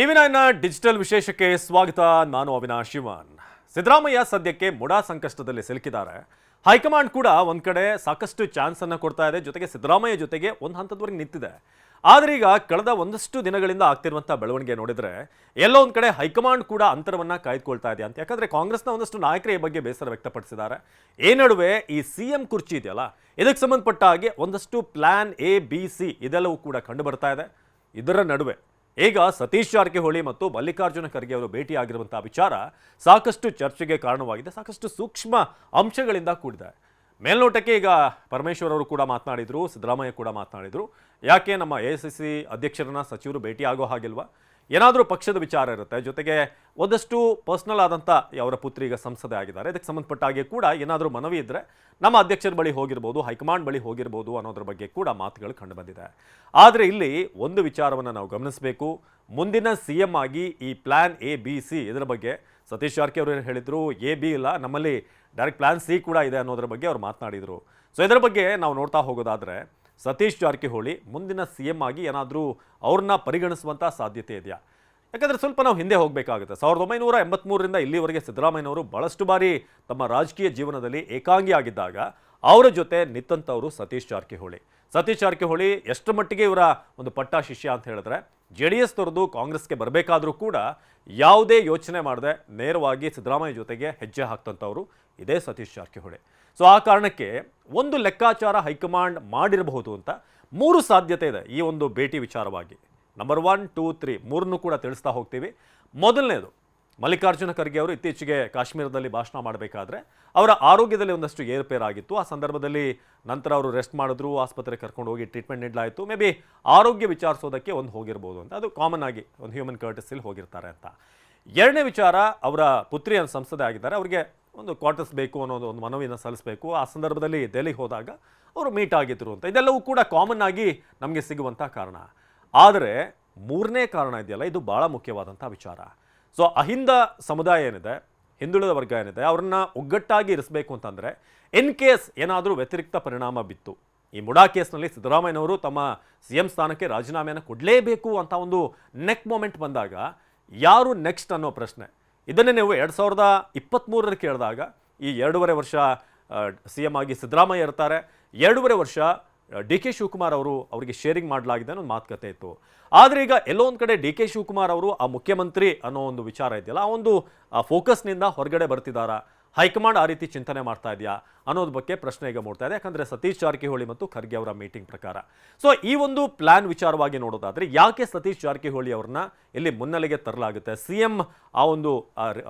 TV ನೈನ್ನ digital ವಿಶೇಷಕ್ಕೆ ಸ್ವಾಗತ. ನಾನು ಅವಿನಾಶ್ ಶಿವನ್ ಸಿದ್ದರಾಮಯ್ಯ ಸದ್ಯಕ್ಕೆ ಮುಡಾ ಸಂಕಷ್ಟದಲ್ಲಿ ಸಿಲುಕಿದ್ದಾರೆ. ಹೈಕಮಾಂಡ್ ಕೂಡ ಒಂದ್ ಕಡೆ ಸಾಕಷ್ಟು ಚಾನ್ಸನ್ನು ಕೊಡ್ತಾ ಇದೆ. ಜೊತೆಗೆ ಸಿದ್ದರಾಮಯ್ಯ ಜೊತೆಗೆ ಒಂದು ಹಂತದವರೆಗೆ ನಿಂತಿದೆ. ಆದ್ರೆ ಈಗ ಕಳೆದ ಒಂದಷ್ಟು ದಿನಗಳಿಂದ ಆಗ್ತಿರುವಂಥ ಬೆಳವಣಿಗೆ ನೋಡಿದ್ರೆ ಎಲ್ಲೋ ಒಂದ್ ಕಡೆ ಹೈಕಮಾಂಡ್ ಕೂಡ ಅಂತರವನ್ನ ಕಾಯ್ದುಕೊಳ್ತಾ ಇದೆ ಅಂತ. ಯಾಕಂದ್ರೆ ಕಾಂಗ್ರೆಸ್ನ ಒಂದಷ್ಟು ನಾಯಕರ ಬಗ್ಗೆ ಬೇಸರ ವ್ಯಕ್ತಪಡಿಸಿದ್ದಾರೆ. ಈ ನಡುವೆ ಈ ಸಿ ಎಂ ಕುರ್ಚಿ ಇದೆಯಲ್ಲ, ಇದಕ್ಕೆ ಸಂಬಂಧಪಟ್ಟ ಹಾಗೆ ಒಂದಷ್ಟು ಪ್ಲಾನ್ ಎ ಬಿ ಸಿ ಇದೆಲ್ಲವೂ ಕೂಡ ಕಂಡು ಬರ್ತಾ ಇದೆ. ಇದರ ನಡುವೆ ಈಗ ಸತೀಶ್ ಜಾರಕಿಹೊಳಿ ಮತ್ತು ಮಲ್ಲಿಕಾರ್ಜುನ ಖರ್ಗೆ ಅವರು ಭೇಟಿಯಾಗಿರುವಂತಹ ವಿಚಾರ ಸಾಕಷ್ಟು ಚರ್ಚೆಗೆ ಕಾರಣವಾಗಿದೆ, ಸಾಕಷ್ಟು ಸೂಕ್ಷ್ಮ ಅಂಶಗಳಿಂದ ಕೂಡಿದೆ. ಮೇಲ್ನೋಟಕ್ಕೆ ಈಗ ಪರಮೇಶ್ವರ್ ಅವರು ಕೂಡ ಮಾತನಾಡಿದರು, ಸಿದ್ದರಾಮಯ್ಯ ಕೂಡ ಮಾತನಾಡಿದರು. ಯಾಕೆ ನಮ್ಮ ಎ ಸಿ ಸಿ ಅಧ್ಯಕ್ಷರನ್ನ ಸಚಿವರು ಭೇಟಿಯಾಗೋ ಹಾಗಿಲ್ವಾ? ಏನಾದರೂ ಪಕ್ಷದ ವಿಚಾರ ಇರುತ್ತೆ, ಜೊತೆಗೆ ಒಂದಷ್ಟು ಪರ್ಸ್ನಲ್ ಆದಂಥ ಅವರ ಪುತ್ರಿ ಈಗ ಸಂಸದೆ ಆಗಿದ್ದಾರೆ. ಇದಕ್ಕೆ ಸಂಬಂಧಪಟ್ಟ ಹಾಗೆ ಕೂಡ ಏನಾದರೂ ಮನವಿ ಇದ್ದರೆ ನಮ್ಮ ಅಧ್ಯಕ್ಷರ ಬಳಿ ಹೋಗಿರ್ಬೋದು, ಹೈಕಮಾಂಡ್ ಬಳಿ ಹೋಗಿರ್ಬೋದು ಅನ್ನೋದ್ರ ಬಗ್ಗೆ ಕೂಡ ಮಾತುಗಳು ಕಂಡು ಬಂದಿದೆ. ಆದರೆ ಇಲ್ಲಿ ಒಂದು ವಿಚಾರವನ್ನು ನಾವು ಗಮನಿಸಬೇಕು. ಮುಂದಿನ ಸಿ ಎಂ ಆಗಿ ಈ ಪ್ಲ್ಯಾನ್ ಎ ಬಿ ಸಿ ಇದರ ಬಗ್ಗೆ ಸತೀಶ್ ಜಾರಕಿಹೊಳಿ ಹೇಳಿದ್ರು? ಎ ಬಿ ಇಲ್ಲ, ನಮ್ಮಲ್ಲಿ ಡೈರೆಕ್ಟ್ ಪ್ಲ್ಯಾನ್ ಸಿ ಕೂಡ ಇದೆ ಅನ್ನೋದ್ರ ಬಗ್ಗೆ ಅವ್ರು ಮಾತನಾಡಿದರು. ಸೊ ಇದರ ಬಗ್ಗೆ ನಾವು ನೋಡ್ತಾ ಹೋಗೋದಾದರೆ ಸತೀಶ್ ಜಾರಕಿಹೊಳಿ ಮುಂದಿನ ಸಿ ಎಂ ಆಗಿ ಏನಾದರೂ ಅವ್ರನ್ನ ಪರಿಗಣಿಸುವಂಥ ಸಾಧ್ಯತೆ ಇದೆಯಾ? ಯಾಕಂದರೆ ಸ್ವಲ್ಪ ನಾವು ಹಿಂದೆ ಹೋಗಬೇಕಾಗುತ್ತೆ. ಸಾವಿರದ ಒಂಬೈನೂರ ಎಂಬತ್ತ್ಮೂರರಿಂದ ಇಲ್ಲಿವರೆಗೆ ಸಿದ್ದರಾಮಯ್ಯನವರು ಭಾಳಷ್ಟು ಬಾರಿ ತಮ್ಮ ರಾಜಕೀಯ ಜೀವನದಲ್ಲಿ ಏಕಾಂಗಿ ಆಗಿದ್ದಾಗ ಅವರ ಜೊತೆ ನಿಂತಂಥವರು ಸತೀಶ್ ಜಾರಕಿಹೊಳಿ. ಸತೀಶ್ ಜಾರಕಿಹೊಳಿ ಎಷ್ಟು ಮಟ್ಟಿಗೆ ಇವರ ಒಂದು ಪಟ್ಟ ಶಿಷ್ಯ ಅಂತ ಹೇಳಿದ್ರೆ ಜೆ ಡಿ ಎಸ್ ತೊರೆದು ಕಾಂಗ್ರೆಸ್ಗೆ ಬರಬೇಕಾದ್ರೂ ಕೂಡ ಯಾವುದೇ ಯೋಚನೆ ಮಾಡದೆ ನೇರವಾಗಿ ಸಿದ್ದರಾಮಯ್ಯ ಜೊತೆಗೆ ಹೆಜ್ಜೆ ಹಾಕ್ತಂಥವ್ರು ಇದೇ ಸತೀಶ್ ಜಾರಕಿಹೊಳಿ. ಸೊ, ಆ ಕಾರಣಕ್ಕೆ ಒಂದು ಲೆಕ್ಕಾಚಾರ ಹೈಕಮಾಂಡ್ ಮಾಡಿರಬಹುದು ಅಂತ ಮೂರು ಸಾಧ್ಯತೆ ಇದೆ ಈ ಒಂದು ಭೇಟಿ ವಿಚಾರವಾಗಿ. ನಂಬರ್ ಒನ್ ಟೂ ತ್ರೀ ಮೂರನ್ನು ಕೂಡ ತಿಳಿಸ್ತಾ ಹೋಗ್ತೀವಿ. ಮೊದಲನೇದು ಮಲ್ಲಿಕಾರ್ಜುನ ಖರ್ಗೆ ಅವರು ಇತ್ತೀಚೆಗೆ ಕಾಶ್ಮೀರದಲ್ಲಿ ಭಾಷಣ ಮಾಡಬೇಕಾದ್ರೆ ಅವರ ಆರೋಗ್ಯದಲ್ಲಿ ಒಂದಷ್ಟು ಏರುಪೇರಾಗಿತ್ತು. ಆ ಸಂದರ್ಭದಲ್ಲಿ ನಂತರ ಅವರು ರೆಸ್ಟ್ ಮಾಡಿದ್ರು, ಆಸ್ಪತ್ರೆಗೆ ಕರ್ಕೊಂಡು ಹೋಗಿ ಟ್ರೀಟ್ಮೆಂಟ್ ನೀಡಲಾಯಿತು. ಮೇ ಬಿ ಆರೋಗ್ಯ ವಿಚಾರಿಸೋದಕ್ಕೆ ಒಂದು ಹೋಗಿರ್ಬೋದು ಅಂತ. ಅದು ಕಾಮನ್ ಆಗಿ ಒಂದು ಹ್ಯೂಮನ್ ಕರ್ಟಿಸಲ್ಲಿ ಹೋಗಿರ್ತಾರೆ ಅಂತ. ಎರಡನೇ ವಿಚಾರ, ಅವರ ಪುತ್ರಿ ಅಂತ ಸಂಸದೆ ಆಗಿದ್ದಾರೆ. ಅವರಿಗೆ ಒಂದು ಕ್ವಾರ್ಟರ್ಸ್ ಬೇಕು ಅನ್ನೋದು, ಒಂದು ಮನವಿಯನ್ನು ಸಲ್ಲಿಸಬೇಕು. ಆ ಸಂದರ್ಭದಲ್ಲಿ ದೆಹಲಿಗೆ ಹೋದಾಗ ಅವರು ಮೀಟ್ ಆಗಿದ್ರು ಅಂತ. ಇದೆಲ್ಲವೂ ಕೂಡ ಕಾಮನ್ ಆಗಿ ನಮಗೆ ಸಿಗುವಂಥ ಕಾರಣ. ಆದರೆ ಮೂರನೇ ಕಾರಣ ಇದೆಯಲ್ಲ, ಇದು ಭಾಳ ಮುಖ್ಯವಾದಂಥ ವಿಚಾರ. ಸೊ ಅಹಿಂದ ಸಮುದಾಯ ಏನಿದೆ, ಹಿಂದುಳಿದ ವರ್ಗ ಏನಿದೆ, ಅವ್ರನ್ನ ಒಗ್ಗಟ್ಟಾಗಿ ಇರಿಸಬೇಕು ಅಂತಂದರೆ ಇನ್ ಕೇಸ್ ಏನಾದರೂ ವ್ಯತಿರಿಕ್ತ ಪರಿಣಾಮ ಬಿತ್ತು, ಈ ಮುಡಾ ಕೇಸ್ನಲ್ಲಿ ಸಿದ್ದರಾಮಯ್ಯನವರು ತಮ್ಮ ಸಿ ಎಂ ಸ್ಥಾನಕ್ಕೆ ರಾಜೀನಾಮೆಯನ್ನು ಕೊಡಲೇಬೇಕು ಅಂತ ಒಂದು ನೆಕ್ ಮೂಮೆಂಟ್ ಬಂದಾಗ, ಯಾರು ನೆಕ್ಸ್ಟ್ ಅನ್ನೋ ಪ್ರಶ್ನೆ. ಇದನ್ನೇ ನೀವು ಎರಡು ಸಾವಿರದ ಇಪ್ಪತ್ತ್ಮೂರರಲ್ಲಿ ಕೇಳಿದಾಗ, ಈ ಎರಡೂವರೆ ವರ್ಷ ಸಿ ಎಂ ಆಗಿ ಸಿದ್ದರಾಮಯ್ಯ ಇರ್ತಾರೆ, ಎರಡೂವರೆ ವರ್ಷ ಡಿ ಕೆ ಶಿವಕುಮಾರ್ ಅವರು ಅವರಿಗೆ ಶೇರಿಂಗ್ ಮಾಡಲಾಗಿದೆ ಅನ್ನೋ ಮಾತುಕತೆ ಇತ್ತು. ಆದರೆ ಈಗ ಎಲ್ಲೋ ಒಂದು ಕಡೆ ಡಿ ಕೆ ಶಿವಕುಮಾರ್ ಅವರು ಆ ಮುಖ್ಯಮಂತ್ರಿ ಅನ್ನೋ ಒಂದು ವಿಚಾರ ಇದೆಯಲ್ಲ, ಆ ಒಂದು ಫೋಕಸ್ನಿಂದ ಹೊರಗಡೆ ಬರ್ತಿದ್ದಾರಾ ಹೈಕಮಾಂಡ್ ಆ ರೀತಿ ಚಿಂತನೆ ಮಾಡ್ತಾ ಇದೆಯಾ ಅನ್ನೋದ್ರ ಬಗ್ಗೆ ಪ್ರಶ್ನೆ ಈಗ ಮೂಡ್ತಾ ಇದೆ. ಯಾಕಂದ್ರೆ ಸತೀಶ್ ಜಾರಕಿಹೊಳಿ ಮತ್ತು ಖರ್ಗೆ ಅವರ ಮೀಟಿಂಗ್ ಪ್ರಕಾರ. ಸೊ ಈ ಒಂದು ಪ್ಲಾನ್ ವಿಚಾರವಾಗಿ ನೋಡೋದಾದ್ರೆ, ಯಾಕೆ ಸತೀಶ್ ಜಾರಕಿಹೊಳಿ ಅವ್ರನ್ನ ಇಲ್ಲಿ ಮುನ್ನೆಲೆಗೆ ತರಲಾಗುತ್ತೆ? ಸಿ ಎಂ ಆ ಒಂದು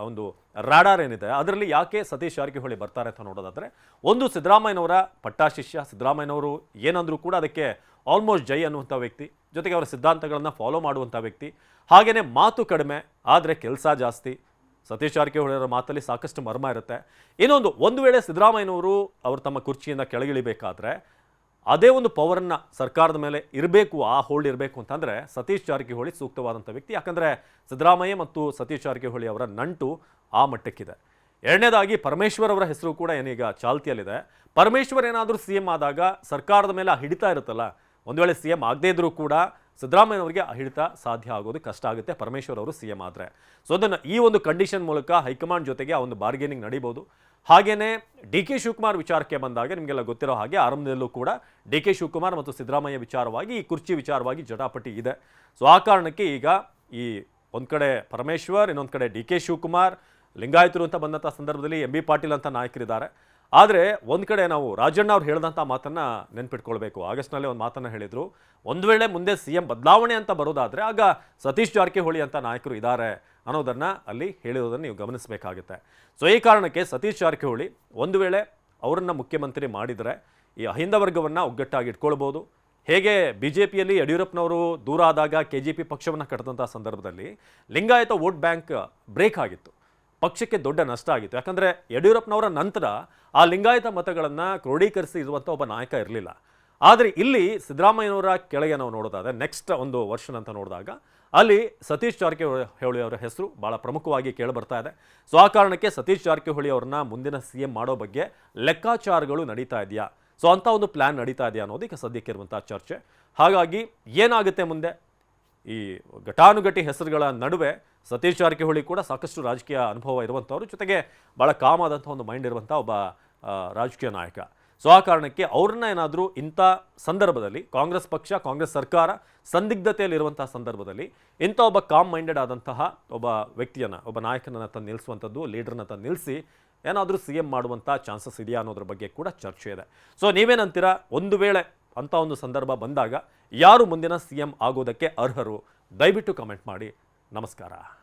ಒಂದು ರಾಡಾರ್ ಏನಿದೆ, ಅದರಲ್ಲಿ ಯಾಕೆ ಸತೀಶ್ ಜಾರಕಿಹೊಳಿ ಬರ್ತಾರೆ ಅಂತ ನೋಡೋದಾದ್ರೆ, ಒಂದು ಸಿದ್ದರಾಮಯ್ಯನವರ ಪಟ್ಟಾಶಿಷ್ಯ ಸಿದ್ದರಾಮಯ್ಯನವರು ಏನಂದ್ರೂ ಕೂಡ ಅದಕ್ಕೆ ಆಲ್ಮೋಸ್ಟ್ ಜೈ ಅನ್ನುವಂಥ ವ್ಯಕ್ತಿ, ಜೊತೆಗೆ ಅವರ ಸಿದ್ಧಾಂತಗಳನ್ನು ಫಾಲೋ ಮಾಡುವಂಥ ವ್ಯಕ್ತಿ ಹಾಗೆಯೇ ಮಾತು ಕಡಿಮೆ, ಆದರೆ ಕೆಲಸ ಜಾಸ್ತಿ ಸತೀಶ್ ಜಾರಕಿಹೊಳಿ ಅವರ ಮಾತಲ್ಲಿ ಸಾಕಷ್ಟು ಮರ್ಮ ಇರುತ್ತೆ. ಇನ್ನೊಂದು, ಒಂದು ವೇಳೆ ಸಿದ್ದರಾಮಯ್ಯನವರು ಅವರು ತಮ್ಮ ಕುರ್ಚಿಯಿಂದ ಕೆಳಗಿಳಿಬೇಕಾದ್ರೆ ಅದೇ ಒಂದು ಪವರನ್ನು ಸರ್ಕಾರದ ಮೇಲೆ ಇರಬೇಕು, ಆ ಹೋಲ್ಡ್ ಇರಬೇಕು ಅಂತಂದರೆ ಸತೀಶ್ ಜಾರಕಿಹೊಳಿ ಸೂಕ್ತವಾದಂಥ ವ್ಯಕ್ತಿ. ಯಾಕಂದರೆ ಸಿದ್ದರಾಮಯ್ಯ ಮತ್ತು ಸತೀಶ್ ಜಾರಕಿಹೊಳಿ ಅವರ ನಂಟು ಆ ಮಟ್ಟಕ್ಕಿದೆ. ಎರಡನೇದಾಗಿ ಪರಮೇಶ್ವರ್ ಅವರ ಹೆಸರು ಕೂಡ ಏನೀಗ ಚಾಲ್ತಿಯಲ್ಲಿದೆ. ಪರಮೇಶ್ವರ್ ಏನಾದರೂ ಸಿ ಆದಾಗ ಸರ್ಕಾರದ ಮೇಲೆ ಹಿಡಿತಾ ಇರುತ್ತಲ್ಲ, ಒಂದು ವೇಳೆ ಸಿ ಎಂ ಆಗದೇ ಇದ್ರೂ ಕೂಡ ಸಿದ್ದರಾಮಯ್ಯನವರಿಗೆ ಹಿಡಿತ ಸಾಧ್ಯ ಆಗೋದು ಕಷ್ಟ ಆಗುತ್ತೆ. ಪರಮೇಶ್ವರ್ ಅವರು ಸಿ ಎಂ ಆದರೆ. ಸೊ ಅದನ್ನು ಈ ಒಂದು ಕಂಡೀಷನ್ ಮೂಲಕ ಹೈಕಮಾಂಡ್ ಜೊತೆಗೆ ಆ ಒಂದು ಬಾರ್ಗೇನಿಂಗ್ ನಡೀಬೋದು. ಹಾಗೆಯೇ ಡಿ ಕೆ ಶಿವಕುಮಾರ್ ವಿಚಾರಕ್ಕೆ ಬಂದಾಗ ನಿಮಗೆಲ್ಲ ಗೊತ್ತಿರೋ ಹಾಗೆ ಆರಂಭದಲ್ಲೂ ಕೂಡ ಡಿ ಕೆ ಶಿವಕುಮಾರ್ ಮತ್ತು ಸಿದ್ದರಾಮಯ್ಯ ವಿಚಾರವಾಗಿ, ಈ ಕುರ್ಚಿ ವಿಚಾರವಾಗಿ ಜಟಾಪಟಿ ಇದೆ. ಸೊ ಆ ಕಾರಣಕ್ಕೆ ಈಗ ಈ ಒಂದು ಕಡೆ ಪರಮೇಶ್ವರ್, ಇನ್ನೊಂದು ಕಡೆ ಡಿ ಕೆ ಶಿವಕುಮಾರ್, ಲಿಂಗಾಯತರು ಅಂತ ಬಂದಂಥ ಸಂದರ್ಭದಲ್ಲಿ ಎಂ ಬಿ ಪಾಟೀಲ್ ಅಂತ ನಾಯಕರಿದ್ದಾರೆ. ಆದರೆ ಒಂದು ಕಡೆ ನಾವು ರಾಜಣ್ಣ ಅವ್ರು ಹೇಳಿದಂಥ ಮಾತನ್ನು ನೆನ್ಪಿಟ್ಕೊಳ್ಬೇಕು. ಆಗಸ್ಟ್ನಲ್ಲಿ ಒಂದು ಮಾತನ್ನು ಹೇಳಿದರು. ಒಂದು ವೇಳೆ ಮುಂದೆ ಸಿ ಎಂ ಬದಲಾವಣೆ ಅಂತ ಬರೋದಾದರೆ ಆಗ ಸತೀಶ್ ಜಾರಕಿಹೊಳಿ ಅಂತ ನಾಯಕರು ಇದ್ದಾರೆ ಅನ್ನೋದನ್ನು ಅಲ್ಲಿ ಹೇಳಿರೋದನ್ನು ನೀವು ಗಮನಿಸಬೇಕಾಗುತ್ತೆ. ಸೊ, ಈ ಕಾರಣಕ್ಕೆ ಸತೀಶ್ ಜಾರಕಿಹೊಳಿ ಒಂದು ವೇಳೆ ಅವರನ್ನು ಮುಖ್ಯಮಂತ್ರಿ ಮಾಡಿದರೆ ಈ ಅಹಿಂದ ವರ್ಗವನ್ನು ಒಗ್ಗಟ್ಟಾಗಿ ಇಟ್ಕೊಳ್ಬೋದು. ಹೇಗೆ ಬಿ ಜೆ ಪಿಯಲ್ಲಿ ಯಡಿಯೂರಪ್ಪನವರು ದೂರ ಆದಾಗ ಕೆ ಜಿ ಪಿ ಪಕ್ಷವನ್ನು ಕಟ್ಟಿದಂಥ ಸಂದರ್ಭದಲ್ಲಿ ಲಿಂಗಾಯತ ವೋಟ್ ಬ್ಯಾಂಕ್ ಬ್ರೇಕ್ ಆಗಿತ್ತು. ಪಕ್ಷಕ್ಕೆ ದೊಡ್ಡ ನಷ್ಟ ಆಗಿತ್ತು. ಯಾಕಂದರೆ ಯಡಿಯೂರಪ್ಪನವರ ನಂತರ ಆ ಲಿಂಗಾಯತ ಮತಗಳನ್ನು ಕ್ರೋಢೀಕರಿಸಿ ಇರುವಂಥ ಒಬ್ಬ ನಾಯಕ ಇರಲಿಲ್ಲ. ಆದರೆ ಇಲ್ಲಿ ಸಿದ್ದರಾಮಯ್ಯನವರ ಕೆಳಗೆ ನಾವು ನೋಡೋದಾದರೆ ನೆಕ್ಸ್ಟ್ ಒಂದು ವರ್ಷನ್ ಅಂತ ನೋಡಿದಾಗ ಅಲ್ಲಿ ಸತೀಶ್ ಜಾರಕಿಹೊಳಿ ಅವರ ಹೆಸರು ಭಾಳ ಪ್ರಮುಖವಾಗಿ ಕೇಳಿಬರ್ತಾ ಇದೆ. ಸೊ ಆ ಕಾರಣಕ್ಕೆ ಸತೀಶ್ ಜಾರಕಿಹೊಳಿ ಅವ್ರನ್ನ ಮುಂದಿನ ಸಿ ಎಂ ಮಾಡೋ ಬಗ್ಗೆ ಲೆಕ್ಕಾಚಾರಗಳು ನಡೀತಾ ಇದೆಯಾ? ಸೊ ಅಂಥ ಒಂದು ಪ್ಲ್ಯಾನ್ ನಡೀತಾ ಇದೆಯಾ ಅನ್ನೋದು ಈಗ ಸದ್ಯಕ್ಕೆ ಇರುವಂಥ ಚರ್ಚೆ. ಹಾಗಾಗಿ ಏನಾಗುತ್ತೆ ಮುಂದೆ? ಈ ಘಟಾನುಘಟಿ ಹೆಸರುಗಳ ನಡುವೆ ಸತೀಶ್ ಜಾರಕಿಹೊಳಿ ಕೂಡ ಸಾಕಷ್ಟು ರಾಜಕೀಯ ಅನುಭವ ಇರುವಂಥವ್ರು. ಜೊತೆಗೆ ಭಾಳ ಕಾಮ್ ಆದಂಥ ಒಂದು ಮೈಂಡ್ ಇರುವಂಥ ಒಬ್ಬ ರಾಜಕೀಯ ನಾಯಕ. ಸೊ, ಆ ಕಾರಣಕ್ಕೆ ಅವ್ರನ್ನ ಏನಾದರೂ ಇಂಥ ಸಂದರ್ಭದಲ್ಲಿ ಕಾಂಗ್ರೆಸ್ ಪಕ್ಷ, ಕಾಂಗ್ರೆಸ್ ಸರ್ಕಾರ ಸಂದಿಗ್ಧತೆಯಲ್ಲಿರುವಂತಹ ಸಂದರ್ಭದಲ್ಲಿ ಇಂಥ ಒಬ್ಬ ಕಾಮ್ ಮೈಂಡೆಡ್ ಆದಂತಹ ಒಬ್ಬ ವ್ಯಕ್ತಿಯನ್ನು, ಒಬ್ಬ ನಾಯಕನನ್ನು ತಂದು ನಿಲ್ಲಿಸುವಂಥದ್ದು ಲೀಡರ್ನ ತಂದು ನಿಲ್ಲಿಸಿ ಏನಾದರೂ ಸಿ ಎಂ ಮಾಡುವಂಥ ಚಾನ್ಸಸ್ ಇದೆಯಾ ಅನ್ನೋದ್ರ ಬಗ್ಗೆ ಕೂಡ ಚರ್ಚೆ ಇದೆ. ಸೊ, ನೀವೇನಂತೀರಾ? ಒಂದು ವೇಳೆ ಅಂಥ ಒಂದು ಸಂದರ್ಭ ಬಂದಾಗ ಯಾರು ಮುಂದಿನ ಸಿ ಎಂ ಆಗೋದಕ್ಕೆ ಅರ್ಹರು ದಯವಿಟ್ಟು ಕಮೆಂಟ್ ಮಾಡಿ. ನಮಸ್ಕಾರ.